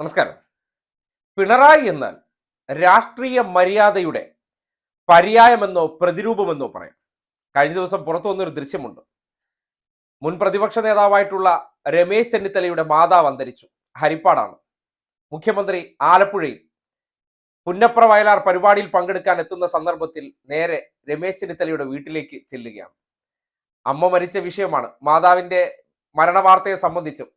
നമസ്കാരം. പിണറായി എന്നാൽ രാഷ്ട്രീയ മര്യാദയുടെ പര്യായമെന്നോ പ്രതിരൂപമെന്നോ പറയാം. കഴിഞ്ഞ ദിവസം പുറത്തു വന്നൊരു ദൃശ്യമുണ്ട്. മുൻ പ്രതിപക്ഷ നേതാവായിട്ടുള്ള രമേശ് ചെന്നിത്തലയുടെ മാതാവ് അന്തരിച്ചു. ഹരിപ്പാടാണ്. മുഖ്യമന്ത്രി ആലപ്പുഴയിൽ പുന്നപ്ര വയലാർ പരിപാടിയിൽ പങ്കെടുക്കാൻ എത്തുന്ന സന്ദർഭത്തിൽ നേരെ രമേശ് ചെന്നിത്തലയുടെ വീട്ടിലേക്ക് ചെല്ലുകയാണ്. അമ്മ മരിച്ച വിഷയമാണ്. മാതാവിന്റെ മരണവാർത്തയെ സംബന്ധിച്ചും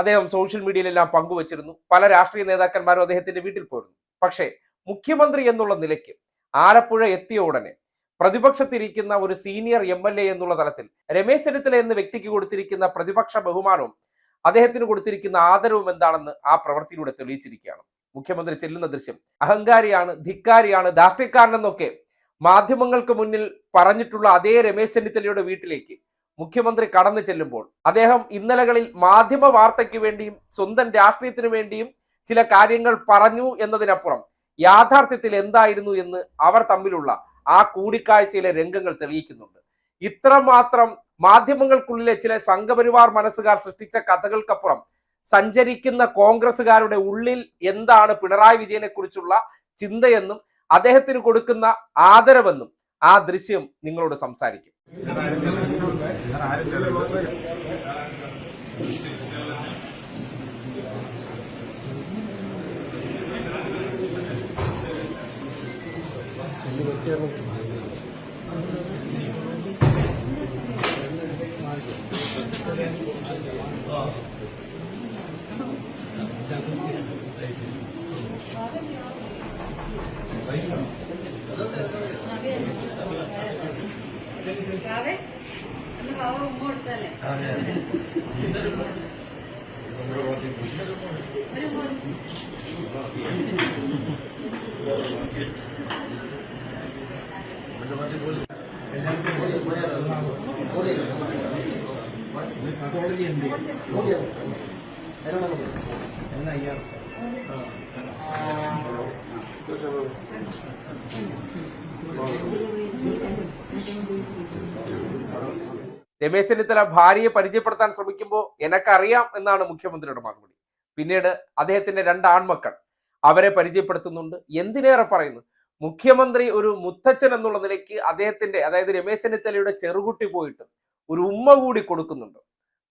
അദ്ദേഹം സോഷ്യൽ മീഡിയയിലെല്ലാം പങ്കുവച്ചിരുന്നു. പല രാഷ്ട്രീയ നേതാക്കന്മാരും അദ്ദേഹത്തിന്റെ വീട്ടിൽ പോയിരുന്നു. പക്ഷേ മുഖ്യമന്ത്രി എന്നുള്ള നിലയ്ക്ക് ആലപ്പുഴ എത്തിയ ഉടനെ പ്രതിപക്ഷത്തിരിക്കുന്ന ഒരു സീനിയർ എം എൽ എ എന്നുള്ള തലത്തിൽ രമേശ് ചെന്നിത്തല എന്ന വ്യക്തിക്ക് കൊടുത്തിരിക്കുന്ന പ്രതിപക്ഷ ബഹുമാനവും അദ്ദേഹത്തിന് കൊടുത്തിരിക്കുന്ന ആദരവും എന്താണെന്ന് ആ പ്രവൃത്തിയിലൂടെ തെളിയിച്ചിരിക്കുകയാണ്. മുഖ്യമന്ത്രി ചെല്ലുന്ന ദൃശ്യം അഹങ്കാരിയാണ് ധിക്കാരിയാണ് ധാർഷ്ട്യക്കാരനെന്നൊക്കെ മാധ്യമങ്ങൾക്ക് മുന്നിൽ പറഞ്ഞിട്ടുള്ള അതേ രമേശ് ചെന്നിത്തലയുടെ വീട്ടിലേക്ക് മുഖ്യമന്ത്രി കടന്നു ചെല്ലുമ്പോൾ അദ്ദേഹം ഇന്നലകളിൽ മാധ്യമ വാർത്തയ്ക്ക് വേണ്ടിയും സ്വന്തം രാഷ്ട്രീയത്തിന് വേണ്ടിയും ചില കാര്യങ്ങൾ പറഞ്ഞു എന്നതിനപ്പുറം യാഥാർത്ഥ്യത്തിൽ എന്തായിരുന്നു എന്ന് അവർ തമ്മിലുള്ള ആ കൂടിക്കാഴ്ചയിലെ രംഗങ്ങൾ തെളിയിക്കുന്നുണ്ട്. ഇത്രമാത്രം മാധ്യമങ്ങൾക്കുള്ളിലെ ചില സംഘപരിവാർ മനസ്സുകാർ സൃഷ്ടിച്ച കഥകൾക്കപ്പുറം സഞ്ചരിക്കുന്ന കോൺഗ്രസ്സുകാരുടെ ഉള്ളിൽ എന്താണ് പിണറായി വിജയനെ കുറിച്ചുള്ള ചിന്തയെന്നും അദ്ദേഹത്തിന് കൊടുക്കുന്ന ആദരവെന്നും ആ ദൃശ്യം നിങ്ങളോട് സംസാരിക്കും. Okay. ചാവേ ഒന്ന് പാവ ഉമ്മ കൊടുത്തല്ലേ ഒരു മോൻ. രമേശ് ചെന്നിത്തല ഭാര്യയെ പരിചയപ്പെടുത്താൻ ശ്രമിക്കുമ്പോൾ എനക്കറിയാം എന്നാണ് മുഖ്യമന്ത്രിയുടെ മറുപടി. പിന്നീട് അദ്ദേഹത്തിന്റെ രണ്ട് ആൺമക്കൾ അവരെ പരിചയപ്പെടുത്തുന്നുണ്ട്. എന്തിനേറെ പറയുന്നു? മുഖ്യമന്ത്രി ഒരു മുത്തച്ഛൻ എന്നുള്ള നിലയ്ക്ക് അദ്ദേഹത്തിന്റെ അതായത് രമേശ് ചെന്നിത്തലയുടെ ചെറുകുട്ടി പോയിട്ട് ഒരു ഉമ്മ കൂടി കൊടുക്കുന്നുണ്ട്.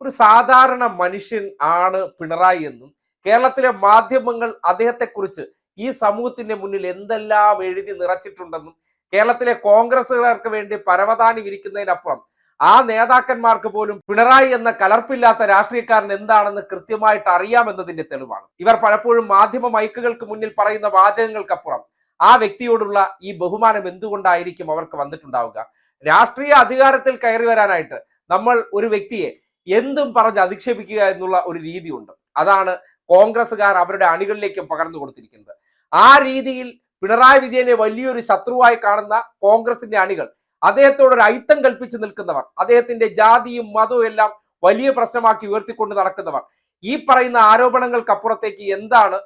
ഒരു സാധാരണ മനുഷ്യൻ ആണ് പിണറായി എന്നും കേരളത്തിലെ മാധ്യമങ്ങൾ അദ്ദേഹത്തെക്കുറിച്ച് ഈ സമൂഹത്തിന്റെ മുന്നിൽ എന്തെല്ലാം എഴുതി നിറച്ചിട്ടുണ്ടെന്നും കേരളത്തിലെ കോൺഗ്രസുകാർക്ക് വേണ്ടി പരവതാനി വിരിക്കുന്നതിനപ്പുറം ആ നേതാക്കന്മാർക്ക് പോലും പിണറായി എന്ന കലർപ്പില്ലാത്ത രാഷ്ട്രീയക്കാരൻ എന്താണെന്ന് കൃത്യമായിട്ട് അറിയാമെന്നതിന്റെ തെളിവാണ്. ഇവർ പലപ്പോഴും മാധ്യമ മൈക്കുകൾക്ക് മുന്നിൽ പറയുന്ന വാചകങ്ങൾക്കപ്പുറം ആ വ്യക്തിയോടുള്ള ഈ ബഹുമാനം എന്തുകൊണ്ടായിരിക്കും അവർക്ക് വന്നിട്ടുണ്ടാവുക? രാഷ്ട്രീയ അധികാരത്തിൽ കയറി വരാനായിട്ട് നമ്മൾ ഒരു വ്യക്തിയെ എന്തും പറഞ്ഞ് അധിക്ഷേപിക്കുക എന്നുള്ള ഒരു രീതിയുണ്ട്. അതാണ് കോൺഗ്രസ്സുകാർ അവരുടെ അണികളിലേക്കും പകർന്നു കൊടുത്തിരിക്കുന്നത്. ആ രീതിയിൽ പിണറായി വിജയനെ വലിയൊരു ശത്രുവായി കാണുന്ന കോൺഗ്രസിന്റെ അണികൾ അദ്ദേഹത്തോട് ഒരു അയിത്തം കൽപ്പിച്ച് നിൽക്കുന്നവർ അദ്ദേഹത്തിന്റെ ജാതിയും മതവും എല്ലാം വലിയ പ്രശ്നമാക്കി ഉയർത്തിക്കൊണ്ട് നടക്കുന്നവർ. ഈ പറയുന്ന ആരോപണങ്ങൾക്കപ്പുറത്തേക്ക് എന്താണ്?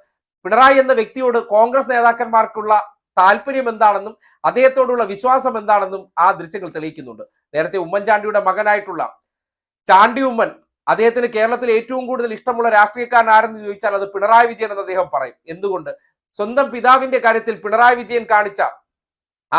പിണറായി എന്ന വ്യക്തിയോട് കോൺഗ്രസ് നേതാക്കന്മാർക്കുള്ള താല്പര്യം എന്താണെന്നും അദ്ദേഹത്തോടുള്ള വിശ്വാസം എന്താണെന്നും ആ ദൃശ്യങ്ങൾ തെളിയിക്കുന്നുണ്ട്. നേരത്തെ ഉമ്മൻചാണ്ടിയുടെ മകനായിട്ടുള്ള ചാണ്ടി ഉമ്മൻ അദ്ദേഹത്തിന് കേരളത്തിൽ ഏറ്റവും കൂടുതൽ ഇഷ്ടമുള്ള രാഷ്ട്രീയക്കാരൻ ആരെന്ന് ചോദിച്ചാൽ അത് പിണറായി വിജയൻ എന്ന് അദ്ദേഹം പറയും. എന്തുകൊണ്ട്? സ്വന്തം പിതാവിന്റെ കാര്യത്തിൽ പിണറായി വിജയൻ കാണിച്ച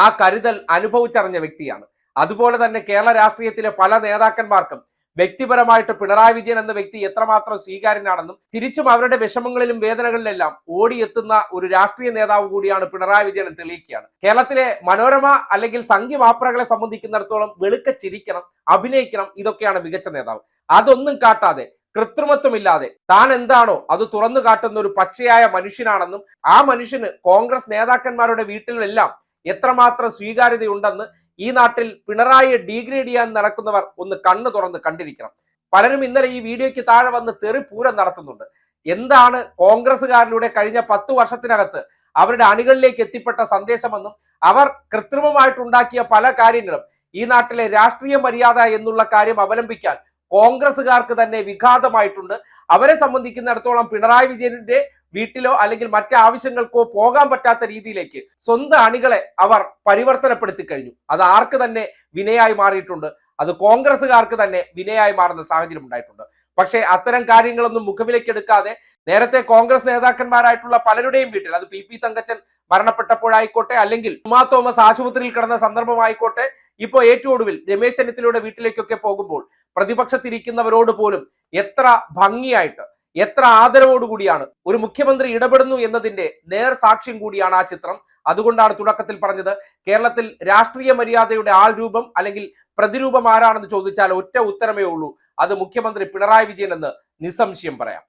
ആ കരുതൽ അനുഭവിച്ചറിഞ്ഞ വ്യക്തിയാണ്. അതുപോലെ തന്നെ കേരള രാഷ്ട്രീയത്തിലെ പല നേതാക്കന്മാർക്കും വ്യക്തിപരമായിട്ട് പിണറായി വിജയൻ എന്ന വ്യക്തി എത്രമാത്രം സ്വീകാര്യനാണെന്നും തിരിച്ചും അവരുടെ വിഷമങ്ങളിലും വേദനകളിലെല്ലാം ഓടിയെത്തുന്ന ഒരു രാഷ്ട്രീയ നേതാവ് കൂടിയാണ് പിണറായി വിജയൻ തെളിയിക്കുകയാണ്. കേരളത്തിലെ മനോരമ അല്ലെങ്കിൽ സംഘി മാപ്രകളെ സംബന്ധിക്കുന്നിടത്തോളം വെളുക്ക ചിരിക്കണം അഭിനയിക്കണം ഇതൊക്കെയാണ് മികച്ച നേതാവ്. അതൊന്നും കാട്ടാതെ കൃത്രിമത്വമില്ലാതെ താൻ എന്താണോ അത് തുറന്നു കാട്ടുന്ന ഒരു പച്ചയായ മനുഷ്യനാണെന്നും ആ മനുഷ്യന് കോൺഗ്രസ് നേതാക്കന്മാരുടെ വീട്ടിലെല്ലാം എത്രമാത്രം സ്വീകാര്യതയുണ്ടെന്ന് ഈ നാട്ടിൽ പിണറായി ഡീഗ്രേഡ് ചെയ്യാൻ നടക്കുന്നവർ ഒന്ന് കണ്ണു തുറന്ന് കണ്ടിരിക്കണം. പലരും ഇന്നലെ ഈ വീഡിയോയ്ക്ക് താഴെ വന്ന് തെറി പൂരം നടത്തുന്നുണ്ട്. എന്താണ് കോൺഗ്രസ്സുകാരിലൂടെ കഴിഞ്ഞ പത്തു വർഷത്തിനകത്ത് അവരുടെ അണികളിലേക്ക് എത്തിപ്പെട്ട സന്ദേശമെന്നും അവർ കൃത്രിമമായിട്ടുണ്ടാക്കിയ പല കാര്യങ്ങളും ഈ നാട്ടിലെ രാഷ്ട്രീയ മര്യാദ എന്നുള്ള കാര്യം അവലംബിക്കാൻ കോൺഗ്രസ്സുകാർക്ക് തന്നെ വിഘാതമായിട്ടുണ്ട്. അവരെ സംബന്ധിക്കുന്നിടത്തോളം പിണറായി വിജയന്റെ വീട്ടിലോ അല്ലെങ്കിൽ മറ്റ് ആവശ്യങ്ങൾക്കോ പോകാൻ പറ്റാത്ത രീതിയിലേക്ക് സ്വന്തം അണികളെ അവർ പരിവർത്തനപ്പെടുത്തി കഴിഞ്ഞു. അത് ആർക്ക് തന്നെ വിനയായി മാറിയിട്ടുണ്ട്? അത് കോൺഗ്രസ്സുകാർക്ക് തന്നെ വിനയായി മാറുന്ന സാഹചര്യം ഉണ്ടായിട്ടുണ്ട്. പക്ഷേ അത്തരം കാര്യങ്ങളൊന്നും മുഖവിലേക്ക് എടുക്കാതെ നേരത്തെ കോൺഗ്രസ് നേതാക്കന്മാരായിട്ടുള്ള പലരുടെയും വീട്ടിൽ അത് പി പി തങ്കച്ചൻ മരണപ്പെട്ടപ്പോഴായിക്കോട്ടെ അല്ലെങ്കിൽ ഉമാ തോമസ് ആശുപത്രിയിൽ കിടന്ന സന്ദർഭമായിക്കോട്ടെ ഇപ്പോൾ ഏറ്റവും ഒടുവിൽ രമേശ് ചെന്നിത്തലയുടെ വീട്ടിലേക്കൊക്കെ പോകുമ്പോൾ പ്രതിപക്ഷത്തിരിക്കുന്നവരോട് പോലും എത്ര ഭംഗിയായിട്ട് എത്ര ആദരവോടുകൂടിയാണ് ഒരു മുഖ്യമന്ത്രി ഇടപെടുന്നു എന്നതിന്റെ നേർ സാക്ഷ്യം കൂടിയാണ് ആ ചിത്രം. അതുകൊണ്ടാണ് തുടക്കത്തിൽ പറഞ്ഞത് കേരളത്തിൽ രാഷ്ട്രീയ മര്യാദയുടെ ആൾ രൂപം അല്ലെങ്കിൽ പ്രതിരൂപം ആരാണെന്ന് ചോദിച്ചാൽ ഒറ്റ ഉത്തരമേ ഉള്ളൂ. അത് മുഖ്യമന്ത്രി പിണറായി വിജയൻ എന്ന് നിസ്സംശയം പറയാം.